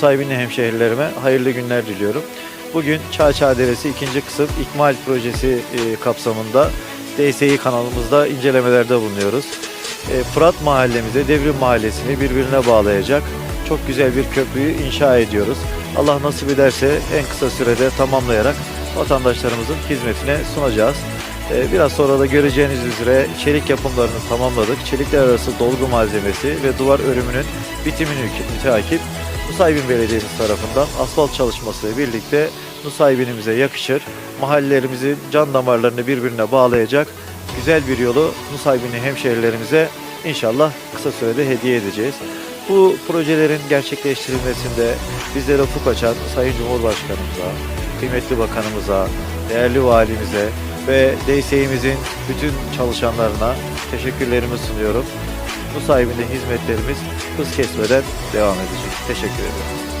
Nusaybinli hemşehrilerime hayırlı günler diliyorum. Bugün Çağçağ Deresi 2. kısım İkmal Projesi e, kapsamında DSİ kanalımızda incelemelerde bulunuyoruz. E, Fırat Mahallemize Devrim Mahallesi'ni birbirine bağlayacak çok güzel bir köprüyü inşa ediyoruz. Allah nasip ederse en kısa sürede tamamlayarak vatandaşlarımızın hizmetine sunacağız. Ee, Biraz sonra da göreceğiniz üzere çelik yapımlarını tamamladık. Çelikler arası dolgu malzemesi ve duvar örümünün bitimini müteakip Nusaybin Belediyemiz tarafından asfalt çalışmasıyla birlikte Nusaybin'imize yakışır, mahallelerimizin can damarlarını birbirine bağlayacak güzel bir yolu Nusaybinli hemşehrilerimize inşallah kısa sürede hediye edeceğiz. Bu projelerin gerçekleştirilmesinde bizlere ufuk açan Sayın Cumhurbaşkanımıza, kıymetli bakanımıza, değerli valimize ve DSİ'mizin bütün çalışanlarına teşekkürlerimi sunuyorum. Bu sahibinde hizmetlerimiz hız kesmeden devam edecek. Teşekkür ederim.